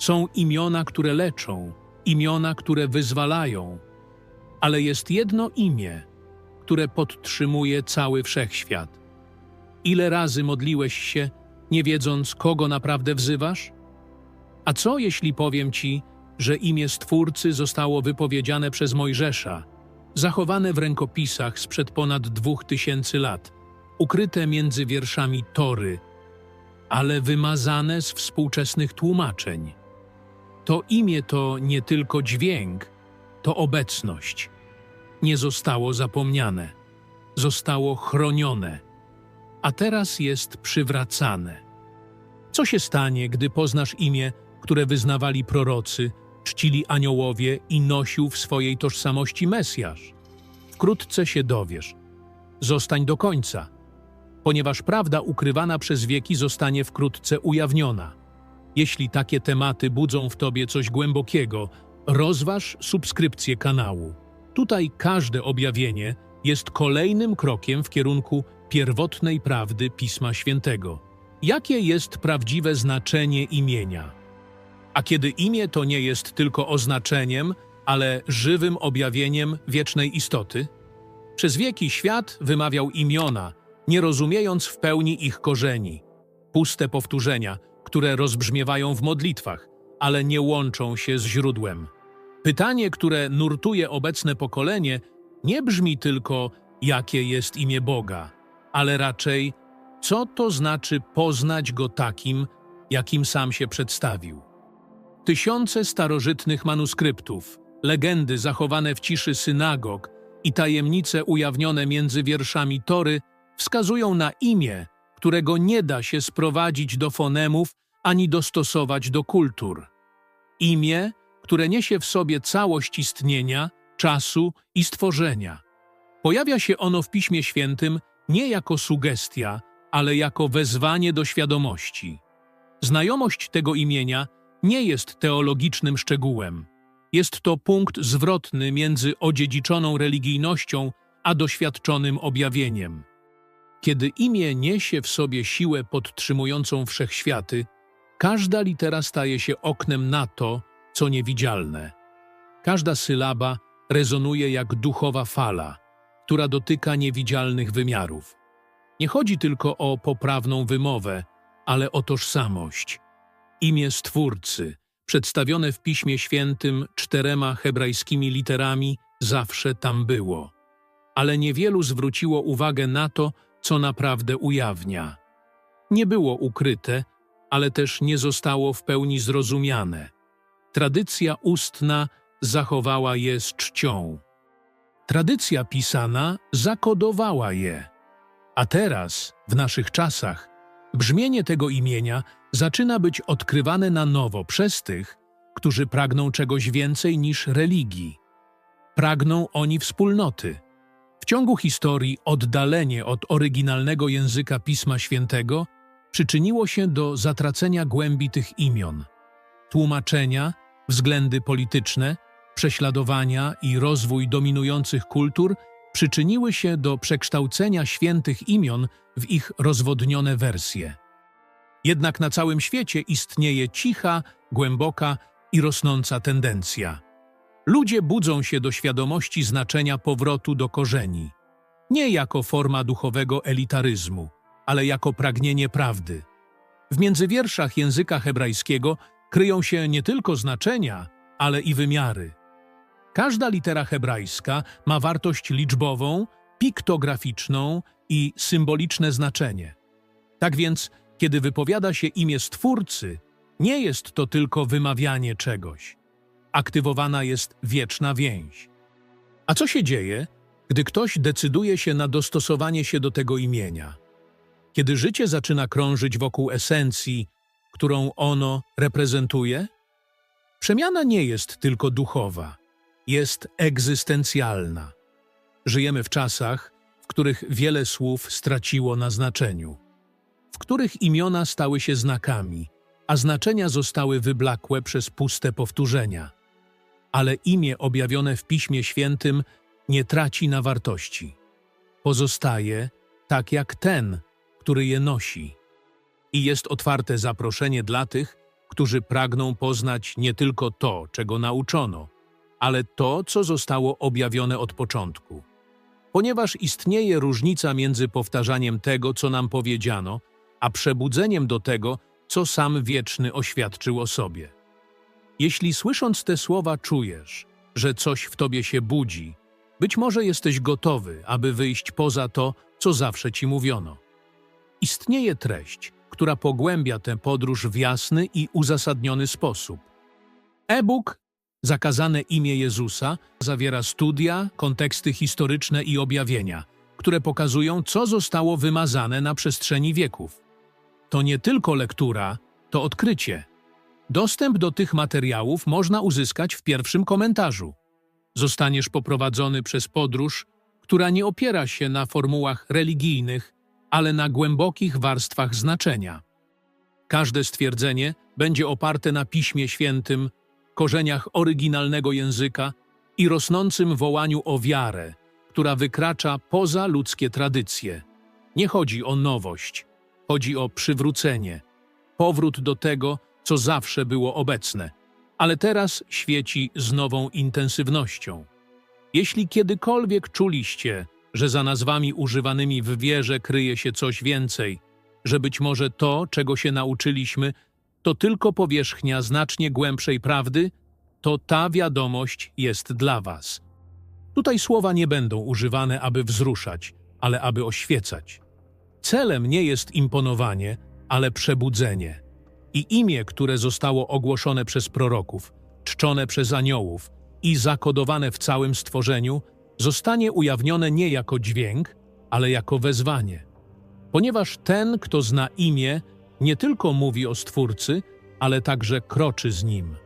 Są imiona, które leczą, imiona, które wyzwalają, ale jest jedno imię, które podtrzymuje cały wszechświat. Ile razy modliłeś się, nie wiedząc, kogo naprawdę wzywasz? A co jeśli powiem ci, że imię Stwórcy zostało wypowiedziane przez Mojżesza, zachowane w rękopisach sprzed ponad dwóch tysięcy lat, ukryte między wierszami Tory, ale wymazane z współczesnych tłumaczeń? To imię to nie tylko dźwięk, to obecność. Nie zostało zapomniane, zostało chronione, a teraz jest przywracane. Co się stanie, gdy poznasz imię, które wyznawali prorocy, czcili aniołowie i nosił w swojej tożsamości Mesjasz? Wkrótce się dowiesz. Zostań do końca, ponieważ prawda ukrywana przez wieki zostanie wkrótce ujawniona. Jeśli takie tematy budzą w tobie coś głębokiego, rozważ subskrypcję kanału. Tutaj każde objawienie jest kolejnym krokiem w kierunku pierwotnej prawdy Pisma Świętego. Jakie jest prawdziwe znaczenie imienia? A kiedy imię to nie jest tylko oznaczeniem, ale żywym objawieniem wiecznej istoty? Przez wieki świat wymawiał imiona, nie rozumiejąc w pełni ich korzeni. Puste powtórzenia, które rozbrzmiewają w modlitwach, ale nie łączą się z źródłem. Pytanie, które nurtuje obecne pokolenie, nie brzmi tylko, jakie jest imię Boga, ale raczej, co to znaczy poznać Go takim, jakim sam się przedstawił. Tysiące starożytnych manuskryptów, legendy zachowane w ciszy synagog i tajemnice ujawnione między wierszami Tory wskazują na imię, którego nie da się sprowadzić do fonemów ani dostosować do kultur. Imię, które niesie w sobie całość istnienia, czasu i stworzenia. Pojawia się ono w Piśmie Świętym nie jako sugestia, ale jako wezwanie do świadomości. Znajomość tego imienia nie jest teologicznym szczegółem. Jest to punkt zwrotny między odziedziczoną religijnością a doświadczonym objawieniem. Kiedy imię niesie w sobie siłę podtrzymującą wszechświaty, każda litera staje się oknem na to, co niewidzialne. Każda sylaba rezonuje jak duchowa fala, która dotyka niewidzialnych wymiarów. Nie chodzi tylko o poprawną wymowę, ale o tożsamość. Imię Stwórcy, przedstawione w Piśmie Świętym czterema hebrajskimi literami, zawsze tam było. Ale niewielu zwróciło uwagę na to, co naprawdę ujawnia. Nie było ukryte, ale też nie zostało w pełni zrozumiane. Tradycja ustna zachowała je z czcią. Tradycja pisana zakodowała je. A teraz, w naszych czasach, brzmienie tego imienia zaczyna być odkrywane na nowo przez tych, którzy pragną czegoś więcej niż religii. Pragną oni wspólnoty. Ciągu historii oddalenie od oryginalnego języka Pisma Świętego przyczyniło się do zatracenia głębi tych imion. Tłumaczenia, względy polityczne, prześladowania i rozwój dominujących kultur przyczyniły się do przekształcenia świętych imion w ich rozwodnione wersje. Jednak na całym świecie istnieje cicha, głęboka i rosnąca tendencja. Ludzie budzą się do świadomości znaczenia powrotu do korzeni, nie jako forma duchowego elitaryzmu, ale jako pragnienie prawdy. W międzywierszach języka hebrajskiego kryją się nie tylko znaczenia, ale i wymiary. Każda litera hebrajska ma wartość liczbową, piktograficzną i symboliczne znaczenie. Tak więc, kiedy wypowiada się imię Stwórcy, nie jest to tylko wymawianie czegoś. Aktywowana jest wieczna więź. A co się dzieje, gdy ktoś decyduje się na dostosowanie się do tego imienia? Kiedy życie zaczyna krążyć wokół esencji, którą ono reprezentuje? Przemiana nie jest tylko duchowa, jest egzystencjalna. Żyjemy w czasach, w których wiele słów straciło na znaczeniu, w których imiona stały się znakami, a znaczenia zostały wyblakłe przez puste powtórzenia. Ale imię objawione w Piśmie Świętym nie traci na wartości. Pozostaje tak jak ten, który je nosi. I jest otwarte zaproszenie dla tych, którzy pragną poznać nie tylko to, czego nauczono, ale to, co zostało objawione od początku. Ponieważ istnieje różnica między powtarzaniem tego, co nam powiedziano, a przebudzeniem do tego, co sam wieczny oświadczył o sobie. Jeśli słysząc te słowa czujesz, że coś w tobie się budzi, być może jesteś gotowy, aby wyjść poza to, co zawsze ci mówiono. Istnieje treść, która pogłębia tę podróż w jasny i uzasadniony sposób. E-book Zakazane imię Jezusa zawiera studia, konteksty historyczne i objawienia, które pokazują, co zostało wymazane na przestrzeni wieków. To nie tylko lektura, to odkrycie. Dostęp do tych materiałów można uzyskać w pierwszym komentarzu. Zostaniesz poprowadzony przez podróż, która nie opiera się na formułach religijnych, ale na głębokich warstwach znaczenia. Każde stwierdzenie będzie oparte na Piśmie Świętym, korzeniach oryginalnego języka i rosnącym wołaniu o wiarę, która wykracza poza ludzkie tradycje. Nie chodzi o nowość, chodzi o przywrócenie, powrót do tego, co zawsze było obecne, ale teraz świeci z nową intensywnością. Jeśli kiedykolwiek czuliście, że za nazwami używanymi w wierze kryje się coś więcej, że być może to, czego się nauczyliśmy, to tylko powierzchnia znacznie głębszej prawdy, to ta wiadomość jest dla Was. Tutaj słowa nie będą używane, aby wzruszać, ale aby oświecać. Celem nie jest imponowanie, ale przebudzenie. I imię, które zostało ogłoszone przez proroków, czczone przez aniołów i zakodowane w całym stworzeniu, zostanie ujawnione nie jako dźwięk, ale jako wezwanie. Ponieważ ten, kto zna imię, nie tylko mówi o Stwórcy, ale także kroczy z nim.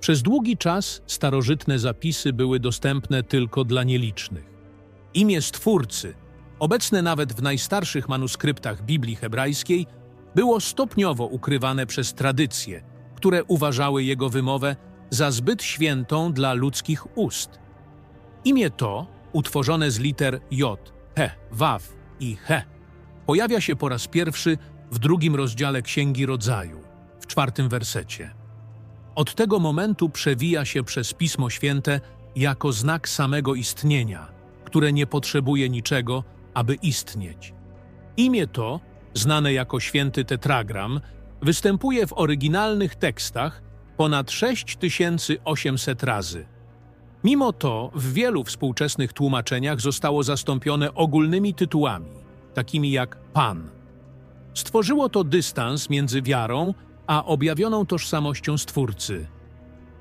Przez długi czas starożytne zapisy były dostępne tylko dla nielicznych. Imię Stwórcy, obecne nawet w najstarszych manuskryptach Biblii hebrajskiej, było stopniowo ukrywane przez tradycje, które uważały jego wymowę za zbyt świętą dla ludzkich ust. Imię to, utworzone z liter J, He, Waw i He, pojawia się po raz pierwszy w drugim rozdziale Księgi Rodzaju, w czwartym wersecie. Od tego momentu przewija się przez Pismo Święte jako znak samego istnienia, które nie potrzebuje niczego, aby istnieć. Imię to, znane jako święty tetragram, występuje w oryginalnych tekstach ponad 6800 razy. Mimo to w wielu współczesnych tłumaczeniach zostało zastąpione ogólnymi tytułami, takimi jak Pan. Stworzyło to dystans między wiarą a objawioną tożsamością Stwórcy.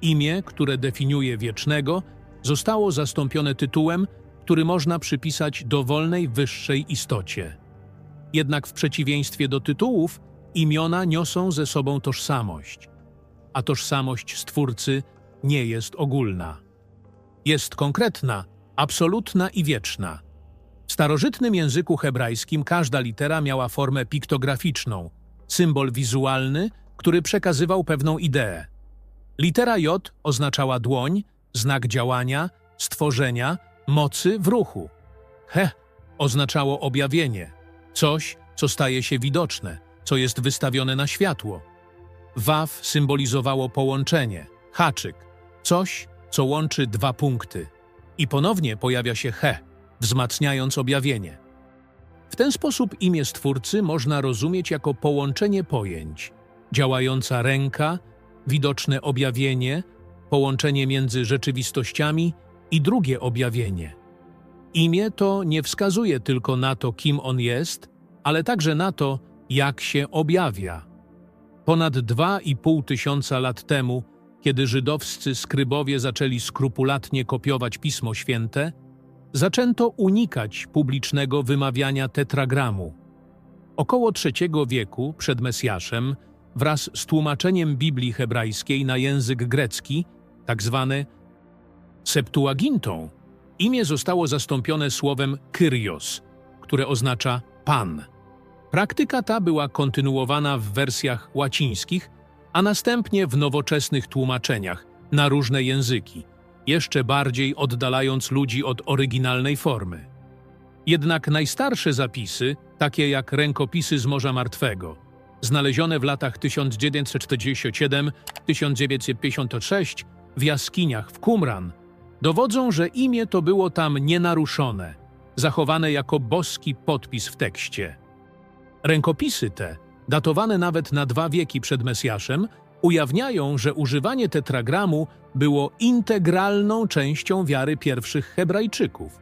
Imię, które definiuje wiecznego, zostało zastąpione tytułem, który można przypisać dowolnej wyższej istocie. Jednak w przeciwieństwie do tytułów, imiona niosą ze sobą tożsamość, a tożsamość Stwórcy nie jest ogólna. Jest konkretna, absolutna i wieczna. W starożytnym języku hebrajskim każda litera miała formę piktograficzną, symbol wizualny, który przekazywał pewną ideę. Litera J oznaczała dłoń, znak działania, stworzenia, mocy w ruchu. He oznaczało objawienie, coś, co staje się widoczne, co jest wystawione na światło. Waw symbolizowało połączenie, haczyk, coś, co łączy dwa punkty. I ponownie pojawia się he, wzmacniając objawienie. W ten sposób imię Stwórcy można rozumieć jako połączenie pojęć, działająca ręka, widoczne objawienie, połączenie między rzeczywistościami i drugie objawienie. Imię to nie wskazuje tylko na to, kim on jest, ale także na to, jak się objawia. Ponad dwa i pół tysiąca lat temu, kiedy żydowscy skrybowie zaczęli skrupulatnie kopiować Pismo Święte, zaczęto unikać publicznego wymawiania tetragramu. Około III wieku przed Mesjaszem wraz z tłumaczeniem Biblii hebrajskiej na język grecki, tak zwany Septuagintą, imię zostało zastąpione słowem Kyrios, które oznacza Pan. Praktyka ta była kontynuowana w wersjach łacińskich, a następnie w nowoczesnych tłumaczeniach na różne języki, jeszcze bardziej oddalając ludzi od oryginalnej formy. Jednak najstarsze zapisy, takie jak rękopisy z Morza Martwego, znalezione w latach 1947-1956 w jaskiniach w Qumran, dowodzą, że imię to było tam nienaruszone, zachowane jako boski podpis w tekście. Rękopisy te, datowane nawet na dwa wieki przed Mesjaszem, ujawniają, że używanie tetragramu było integralną częścią wiary pierwszych Hebrajczyków.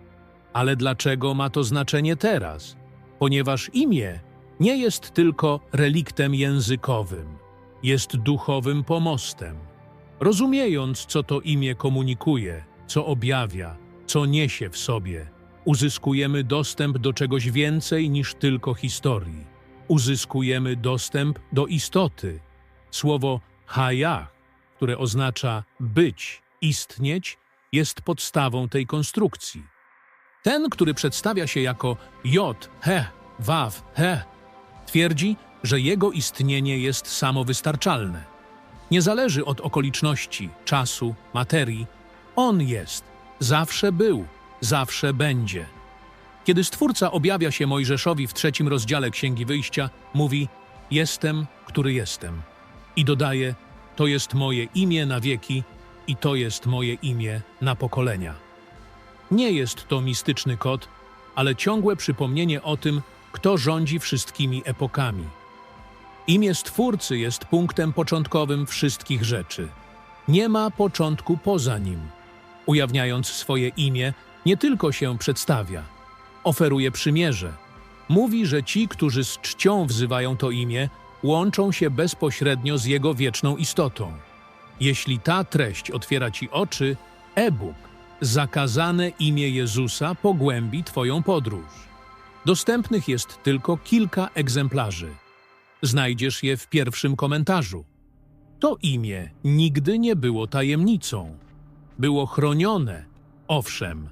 Ale dlaczego ma to znaczenie teraz? Ponieważ imię nie jest tylko reliktem językowym, jest duchowym pomostem. Rozumiejąc, co to imię komunikuje, co objawia, co niesie w sobie, uzyskujemy dostęp do czegoś więcej niż tylko historii. Uzyskujemy dostęp do istoty. Słowo hayah, które oznacza być, istnieć, jest podstawą tej konstrukcji. Ten, który przedstawia się jako J, He, Waw, He, twierdzi, że jego istnienie jest samowystarczalne. Nie zależy od okoliczności, czasu, materii. On jest, zawsze był, zawsze będzie. Kiedy Stwórca objawia się Mojżeszowi w trzecim rozdziale Księgi Wyjścia, mówi: Jestem, który jestem. I dodaje: To jest moje imię na wieki i to jest moje imię na pokolenia. Nie jest to mistyczny kod, ale ciągłe przypomnienie o tym, kto rządzi wszystkimi epokami. Imię Stwórcy jest punktem początkowym wszystkich rzeczy. Nie ma początku poza nim. Ujawniając swoje imię, nie tylko się przedstawia, oferuje przymierze. Mówi, że ci, którzy z czcią wzywają to imię, łączą się bezpośrednio z jego wieczną istotą. Jeśli ta treść otwiera ci oczy, e-book, zakazane imię Jezusa pogłębi twoją podróż. Dostępnych jest tylko kilka egzemplarzy. Znajdziesz je w pierwszym komentarzu. To imię nigdy nie było tajemnicą. Było chronione, owszem.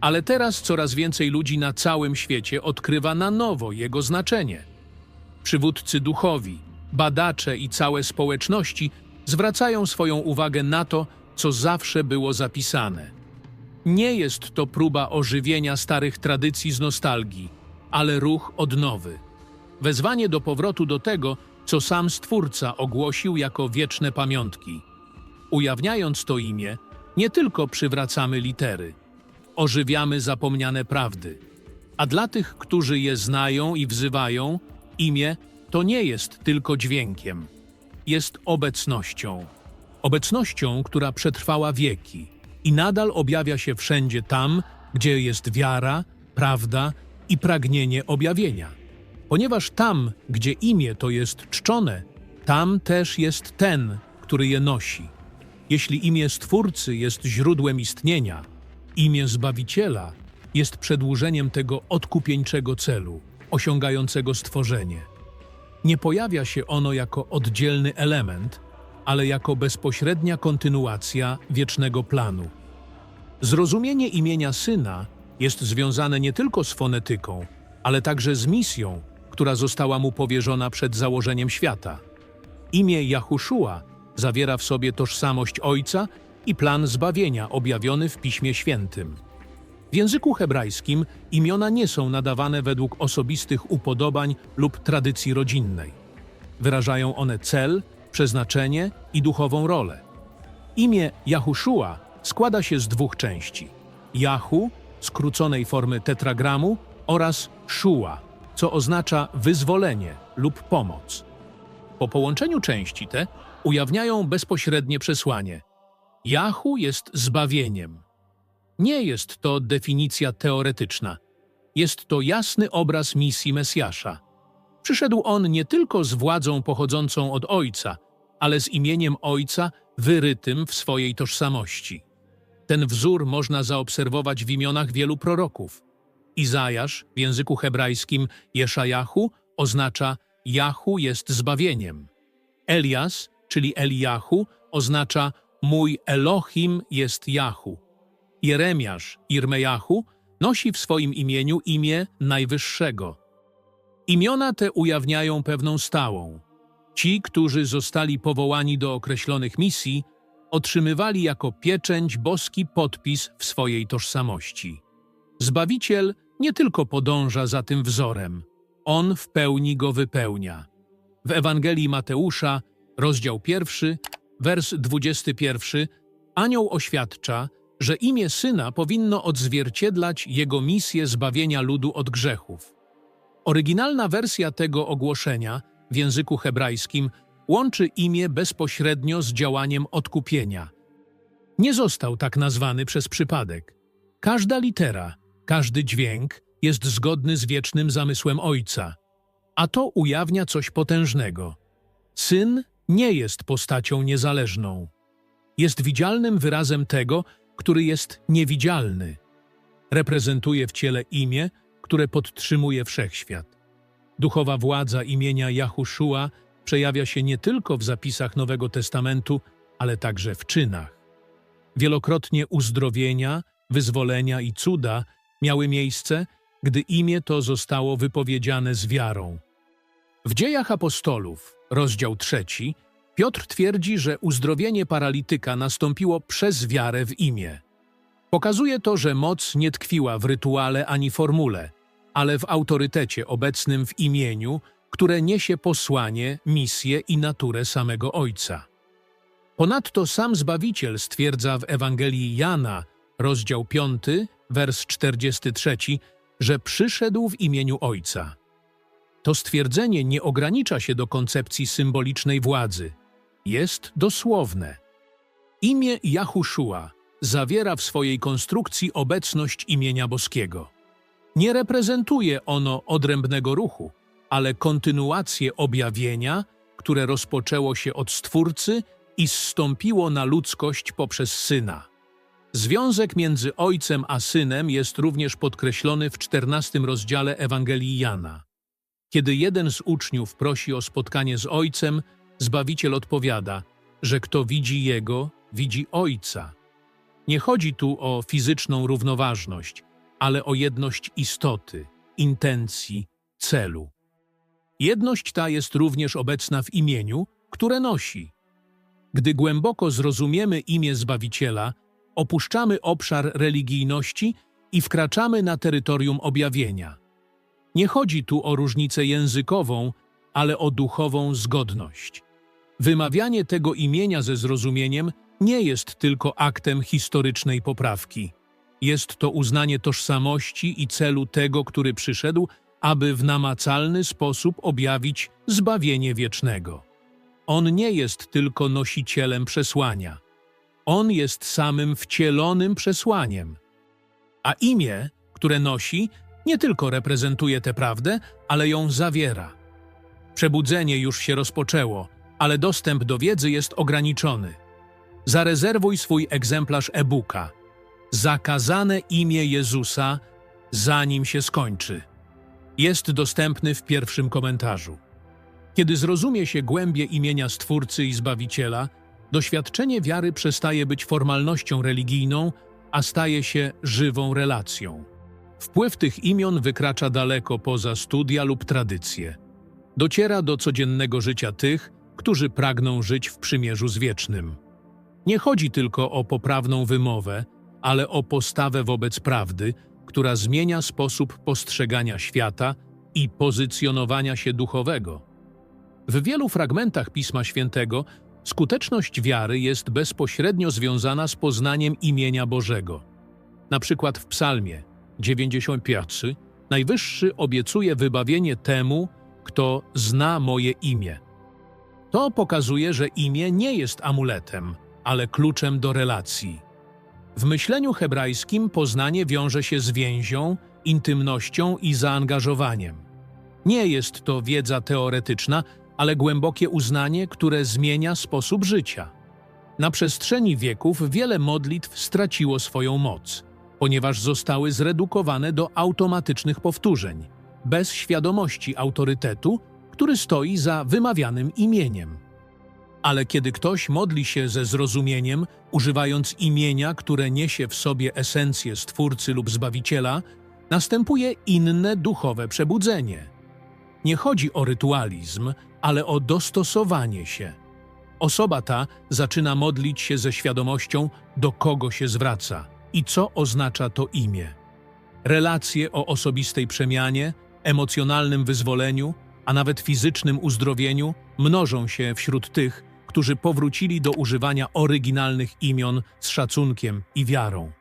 Ale teraz coraz więcej ludzi na całym świecie odkrywa na nowo jego znaczenie. Przywódcy duchowi, badacze i całe społeczności zwracają swoją uwagę na to, co zawsze było zapisane. Nie jest to próba ożywienia starych tradycji z nostalgii, ale ruch odnowy. Wezwanie do powrotu do tego, co sam Stwórca ogłosił jako wieczne pamiątki. Ujawniając to imię, nie tylko przywracamy litery, ożywiamy zapomniane prawdy. A dla tych, którzy je znają i wzywają, imię to nie jest tylko dźwiękiem, jest obecnością. Obecnością, która przetrwała wieki i nadal objawia się wszędzie tam, gdzie jest wiara, prawda i pragnienie objawienia. Ponieważ tam, gdzie imię to jest czczone, tam też jest ten, który je nosi. Jeśli imię Stwórcy jest źródłem istnienia, imię Zbawiciela jest przedłużeniem tego odkupieńczego celu, osiągającego stworzenie. Nie pojawia się ono jako oddzielny element, ale jako bezpośrednia kontynuacja wiecznego planu. Zrozumienie imienia Syna jest związane nie tylko z fonetyką, ale także z misją, która została mu powierzona przed założeniem świata. Imię Jahuszua zawiera w sobie tożsamość Ojca i plan zbawienia objawiony w Piśmie Świętym. W języku hebrajskim imiona nie są nadawane według osobistych upodobań lub tradycji rodzinnej. Wyrażają one cel, przeznaczenie i duchową rolę. Imię Jahuszua składa się z dwóch części: Jahu, skróconej formy tetragramu, oraz Szua, co oznacza wyzwolenie lub pomoc. Po połączeniu części te ujawniają bezpośrednie przesłanie. Jahu jest zbawieniem. Nie jest to definicja teoretyczna. Jest to jasny obraz misji Mesjasza. Przyszedł on nie tylko z władzą pochodzącą od Ojca, ale z imieniem Ojca wyrytym w swojej tożsamości. Ten wzór można zaobserwować w imionach wielu proroków. Izajasz w języku hebrajskim Jeszajahu oznacza Jahu jest zbawieniem. Elias, czyli Eliahu, oznacza mój Elohim jest Jahu. Jeremiasz, Irmejahu, nosi w swoim imieniu imię Najwyższego. Imiona te ujawniają pewną stałą. Ci, którzy zostali powołani do określonych misji, otrzymywali jako pieczęć boski podpis w swojej tożsamości. Zbawiciel nie tylko podąża za tym wzorem, on w pełni go wypełnia. W Ewangelii Mateusza, rozdział pierwszy, wers 21, anioł oświadcza, że imię syna powinno odzwierciedlać jego misję zbawienia ludu od grzechów. Oryginalna wersja tego ogłoszenia w języku hebrajskim łączy imię bezpośrednio z działaniem odkupienia. Nie został tak nazwany przez przypadek. Każda litera, każdy dźwięk jest zgodny z wiecznym zamysłem Ojca, a to ujawnia coś potężnego. Syn nie jest postacią niezależną. Jest widzialnym wyrazem tego, który jest niewidzialny. Reprezentuje w ciele imię, które podtrzymuje wszechświat. Duchowa władza imienia Jahuszua przejawia się nie tylko w zapisach Nowego Testamentu, ale także w czynach. Wielokrotnie uzdrowienia, wyzwolenia i cuda miały miejsce, gdy imię to zostało wypowiedziane z wiarą. W Dziejach Apostolów, rozdział trzeci, Piotr twierdzi, że uzdrowienie paralityka nastąpiło przez wiarę w imię. Pokazuje to, że moc nie tkwiła w rytuale ani formule, ale w autorytecie obecnym w imieniu, które niesie posłanie, misję i naturę samego Ojca. Ponadto sam Zbawiciel stwierdza w Ewangelii Jana, rozdział 5, wers 43, że przyszedł w imieniu Ojca. To stwierdzenie nie ogranicza się do koncepcji symbolicznej władzy. Jest dosłowne. Imię Jahuszua zawiera w swojej konstrukcji obecność imienia boskiego. Nie reprezentuje ono odrębnego ruchu, ale kontynuację objawienia, które rozpoczęło się od Stwórcy i zstąpiło na ludzkość poprzez Syna. Związek między Ojcem a Synem jest również podkreślony w czternastym rozdziale Ewangelii Jana. Kiedy jeden z uczniów prosi o spotkanie z Ojcem, Zbawiciel odpowiada, że kto widzi Jego, widzi Ojca. Nie chodzi tu o fizyczną równoważność, ale o jedność istoty, intencji, celu. Jedność ta jest również obecna w imieniu, które nosi. Gdy głęboko zrozumiemy imię Zbawiciela, opuszczamy obszar religijności i wkraczamy na terytorium objawienia. Nie chodzi tu o różnicę językową, ale o duchową zgodność. Wymawianie tego imienia ze zrozumieniem nie jest tylko aktem historycznej poprawki. Jest to uznanie tożsamości i celu tego, który przyszedł, aby w namacalny sposób objawić zbawienie wiecznego. On nie jest tylko nosicielem przesłania. On jest samym wcielonym przesłaniem. A imię, które nosi, nie tylko reprezentuje tę prawdę, ale ją zawiera. Przebudzenie już się rozpoczęło, ale dostęp do wiedzy jest ograniczony. Zarezerwuj swój egzemplarz e-booka. Zakazane imię Jezusa, zanim się skończy. Jest dostępny w pierwszym komentarzu. Kiedy zrozumie się głębie imienia Stwórcy i Zbawiciela, doświadczenie wiary przestaje być formalnością religijną, a staje się żywą relacją. Wpływ tych imion wykracza daleko poza studia lub tradycje. Dociera do codziennego życia tych, którzy pragną żyć w przymierzu z wiecznym. Nie chodzi tylko o poprawną wymowę, ale o postawę wobec prawdy, która zmienia sposób postrzegania świata i pozycjonowania się duchowego. W wielu fragmentach Pisma Świętego skuteczność wiary jest bezpośrednio związana z poznaniem imienia Bożego. Na przykład w Psalmie 95 Najwyższy obiecuje wybawienie temu, kto zna moje imię. To pokazuje, że imię nie jest amuletem, ale kluczem do relacji. W myśleniu hebrajskim poznanie wiąże się z więzią, intymnością i zaangażowaniem. Nie jest to wiedza teoretyczna, ale głębokie uznanie, które zmienia sposób życia. Na przestrzeni wieków wiele modlitw straciło swoją moc, ponieważ zostały zredukowane do automatycznych powtórzeń, bez świadomości autorytetu, który stoi za wymawianym imieniem. Ale kiedy ktoś modli się ze zrozumieniem, używając imienia, które niesie w sobie esencję Stwórcy lub Zbawiciela, następuje inne duchowe przebudzenie. Nie chodzi o rytualizm, ale o dostosowanie się. Osoba ta zaczyna modlić się ze świadomością, do kogo się zwraca i co oznacza to imię. Relacje o osobistej przemianie, emocjonalnym wyzwoleniu a nawet fizycznym uzdrowieniu mnożą się wśród tych, którzy powrócili do używania oryginalnych imion z szacunkiem i wiarą.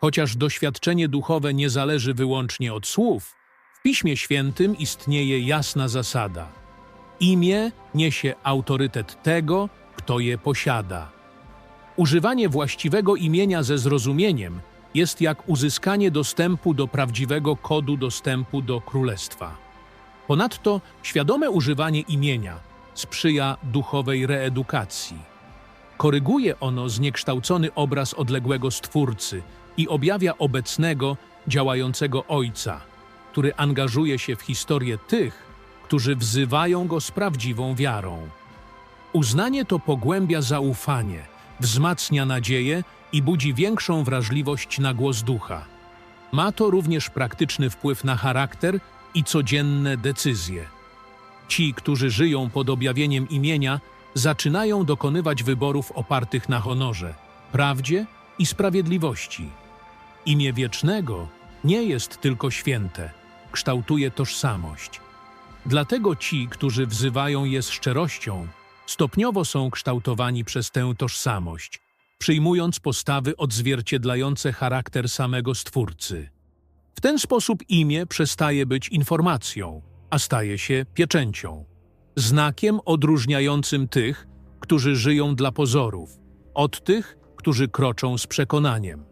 Chociaż doświadczenie duchowe nie zależy wyłącznie od słów, w Piśmie Świętym istnieje jasna zasada. Imię niesie autorytet tego, kto je posiada. Używanie właściwego imienia ze zrozumieniem jest jak uzyskanie dostępu do prawdziwego kodu dostępu do królestwa. Ponadto świadome używanie imienia sprzyja duchowej reedukacji. Koryguje ono zniekształcony obraz odległego Stwórcy i objawia obecnego, działającego Ojca, który angażuje się w historię tych, którzy wzywają Go z prawdziwą wiarą. Uznanie to pogłębia zaufanie, wzmacnia nadzieję i budzi większą wrażliwość na głos ducha. Ma to również praktyczny wpływ na charakter i codzienne decyzje. Ci, którzy żyją pod objawieniem imienia, zaczynają dokonywać wyborów opartych na honorze, prawdzie i sprawiedliwości. Imię wiecznego nie jest tylko święte, kształtuje tożsamość. Dlatego ci, którzy wzywają je z szczerością, stopniowo są kształtowani przez tę tożsamość, przyjmując postawy odzwierciedlające charakter samego Stwórcy. W ten sposób imię przestaje być informacją, a staje się pieczęcią, znakiem odróżniającym tych, którzy żyją dla pozorów, od tych, którzy kroczą z przekonaniem.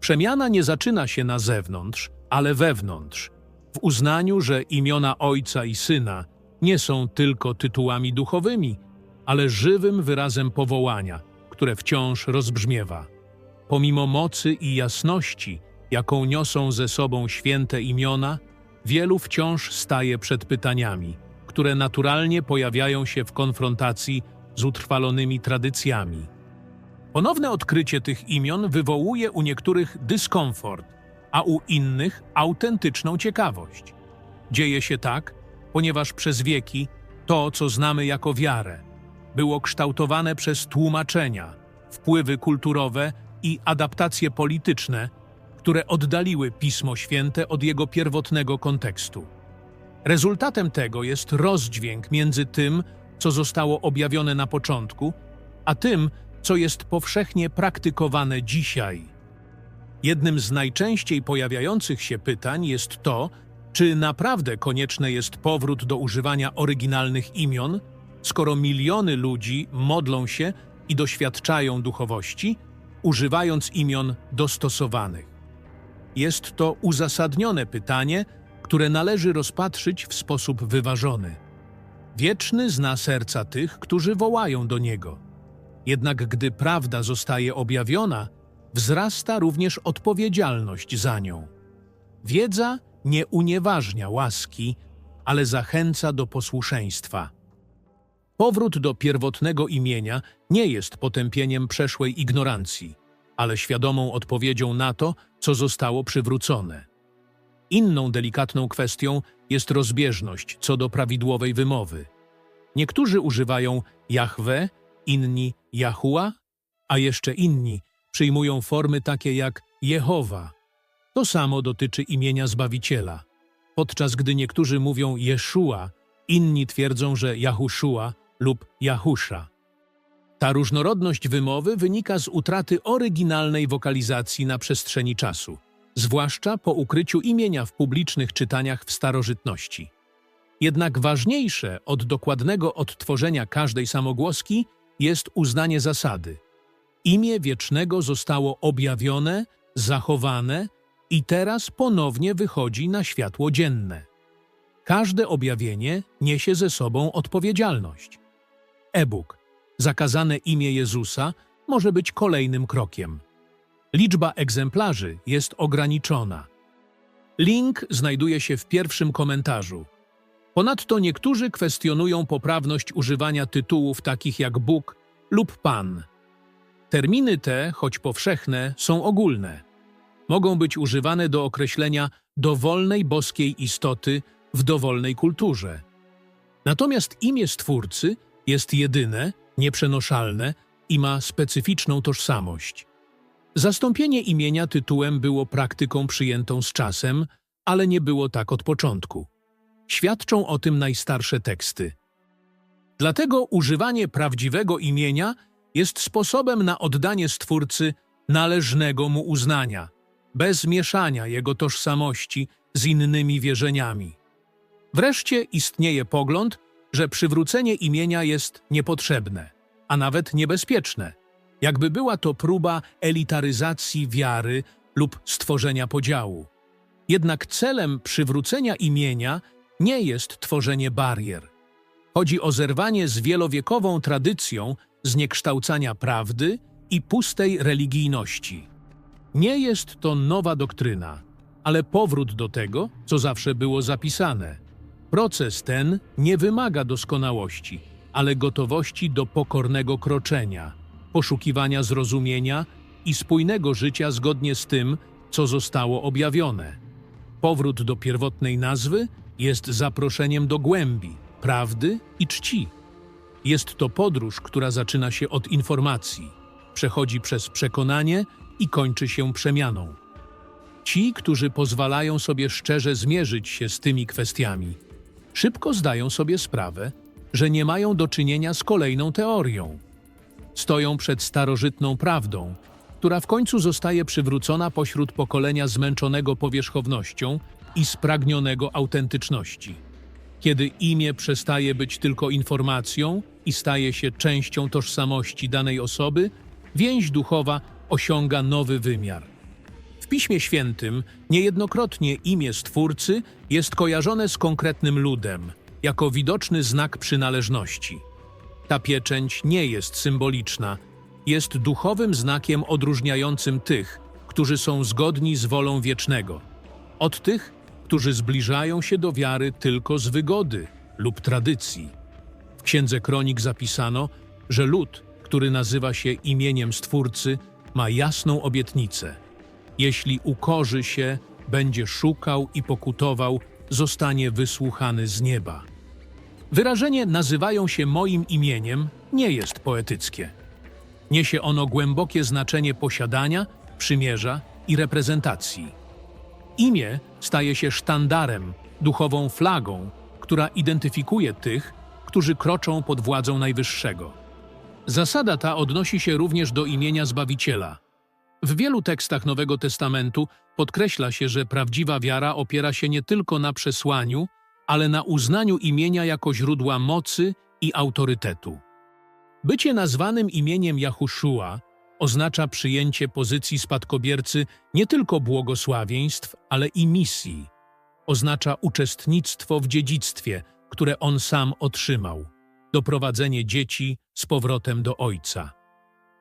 Przemiana nie zaczyna się na zewnątrz, ale wewnątrz, w uznaniu, że imiona Ojca i Syna nie są tylko tytułami duchowymi, ale żywym wyrazem powołania, które wciąż rozbrzmiewa. Pomimo mocy i jasności, jaką niosą ze sobą święte imiona, wielu wciąż staje przed pytaniami, które naturalnie pojawiają się w konfrontacji z utrwalonymi tradycjami. Ponowne odkrycie tych imion wywołuje u niektórych dyskomfort, a u innych autentyczną ciekawość. Dzieje się tak, ponieważ przez wieki to, co znamy jako wiarę, było kształtowane przez tłumaczenia, wpływy kulturowe i adaptacje polityczne, które oddaliły Pismo Święte od jego pierwotnego kontekstu. Rezultatem tego jest rozdźwięk między tym, co zostało objawione na początku, a tym, co jest powszechnie praktykowane dzisiaj. Jednym z najczęściej pojawiających się pytań jest to, czy naprawdę konieczne jest powrót do używania oryginalnych imion, skoro miliony ludzi modlą się i doświadczają duchowości, używając imion dostosowanych. Jest to uzasadnione pytanie, które należy rozpatrzyć w sposób wyważony. Wieczny zna serca tych, którzy wołają do Niego. Jednak gdy prawda zostaje objawiona, wzrasta również odpowiedzialność za nią. Wiedza nie unieważnia łaski, ale zachęca do posłuszeństwa. Powrót do pierwotnego imienia nie jest potępieniem przeszłej ignorancji, ale świadomą odpowiedzią na to, co zostało przywrócone. Inną delikatną kwestią jest rozbieżność co do prawidłowej wymowy. Niektórzy używają Jahwe, inni Jahua, a jeszcze inni przyjmują formy takie jak Jehowa. To samo dotyczy imienia Zbawiciela. Podczas gdy niektórzy mówią Jeszua, inni twierdzą, że Jahuszua lub Jahusza. Ta różnorodność wymowy wynika z utraty oryginalnej wokalizacji na przestrzeni czasu, zwłaszcza po ukryciu imienia w publicznych czytaniach w starożytności. Jednak ważniejsze od dokładnego odtworzenia każdej samogłoski jest uznanie zasady – Imię wiecznego zostało objawione, zachowane i teraz ponownie wychodzi na światło dzienne. Każde objawienie niesie ze sobą odpowiedzialność. E-book, zakazane imię Jezusa, może być kolejnym krokiem. Liczba egzemplarzy jest ograniczona. Link znajduje się w pierwszym komentarzu. Ponadto niektórzy kwestionują poprawność używania tytułów takich jak Bóg lub Pan. Terminy te, choć powszechne, są ogólne. Mogą być używane do określenia dowolnej boskiej istoty w dowolnej kulturze. Natomiast imię Stwórcy jest jedyne, nieprzenoszalne i ma specyficzną tożsamość. Zastąpienie imienia tytułem było praktyką przyjętą z czasem, ale nie było tak od początku. Świadczą o tym najstarsze teksty. Dlatego używanie prawdziwego imienia jest sposobem na oddanie Stwórcy należnego mu uznania, bez mieszania jego tożsamości z innymi wierzeniami. Wreszcie istnieje pogląd, że przywrócenie imienia jest niepotrzebne, a nawet niebezpieczne, jakby była to próba elitaryzacji wiary lub stworzenia podziału. Jednak celem przywrócenia imienia nie jest tworzenie barier. Chodzi o zerwanie z wielowiekową tradycją zniekształcania prawdy i pustej religijności. Nie jest to nowa doktryna, ale powrót do tego, co zawsze było zapisane. Proces ten nie wymaga doskonałości, ale gotowości do pokornego kroczenia, poszukiwania zrozumienia i spójnego życia zgodnie z tym, co zostało objawione. Powrót do pierwotnej nazwy jest zaproszeniem do głębi, prawdy i czci. Jest to podróż, która zaczyna się od informacji, przechodzi przez przekonanie i kończy się przemianą. Ci, którzy pozwalają sobie szczerze zmierzyć się z tymi kwestiami, szybko zdają sobie sprawę, że nie mają do czynienia z kolejną teorią. Stoją przed starożytną prawdą, która w końcu zostaje przywrócona pośród pokolenia zmęczonego powierzchownością i spragnionego autentyczności. Kiedy imię przestaje być tylko informacją i staje się częścią tożsamości danej osoby, więź duchowa osiąga nowy wymiar. W Piśmie Świętym niejednokrotnie imię Stwórcy jest kojarzone z konkretnym ludem, jako widoczny znak przynależności. Ta pieczęć nie jest symboliczna, jest duchowym znakiem odróżniającym tych, którzy są zgodni z wolą wiecznego, od tych, którzy zbliżają się do wiary tylko z wygody lub tradycji. W Księdze Kronik zapisano, że lud, który nazywa się imieniem Stwórcy, ma jasną obietnicę. Jeśli ukorzy się, będzie szukał i pokutował, zostanie wysłuchany z nieba. Wyrażenie nazywają się moim imieniem nie jest poetyckie. Niesie ono głębokie znaczenie posiadania, przymierza i reprezentacji. Imię staje się sztandarem, duchową flagą, która identyfikuje tych, którzy kroczą pod władzą Najwyższego. Zasada ta odnosi się również do imienia Zbawiciela. W wielu tekstach Nowego Testamentu podkreśla się, że prawdziwa wiara opiera się nie tylko na przesłaniu, ale na uznaniu imienia jako źródła mocy i autorytetu. Bycie nazwanym imieniem Jahuszua oznacza przyjęcie pozycji spadkobiercy nie tylko błogosławieństw, ale i misji. Oznacza uczestnictwo w dziedzictwie, które on sam otrzymał, doprowadzenie dzieci z powrotem do Ojca.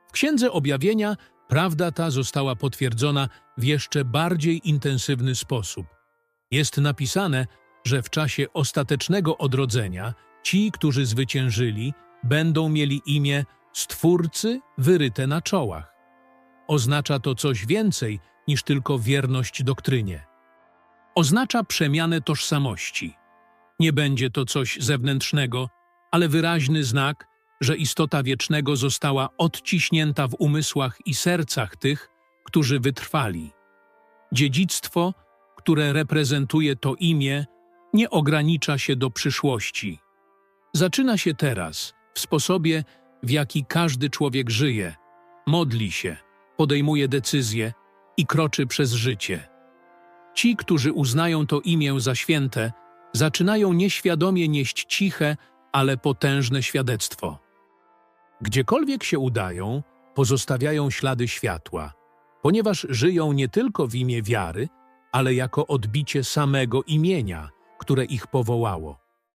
W Księdze Objawienia prawda ta została potwierdzona w jeszcze bardziej intensywny sposób. Jest napisane, że w czasie ostatecznego odrodzenia ci, którzy zwyciężyli, będą mieli imię Stwórcy wyryte na czołach. Oznacza to coś więcej niż tylko wierność doktrynie. Oznacza przemianę tożsamości. Nie będzie to coś zewnętrznego, ale wyraźny znak, że istota wiecznego została odciśnięta w umysłach i sercach tych, którzy wytrwali. Dziedzictwo, które reprezentuje to imię, nie ogranicza się do przyszłości. Zaczyna się teraz, w sposobie, w jaki każdy człowiek żyje, modli się, podejmuje decyzje i kroczy przez życie. Ci, którzy uznają to imię za święte, zaczynają nieświadomie nieść ciche, ale potężne świadectwo. Gdziekolwiek się udają, pozostawiają ślady światła, ponieważ żyją nie tylko w imię wiary, ale jako odbicie samego imienia, które ich powołało.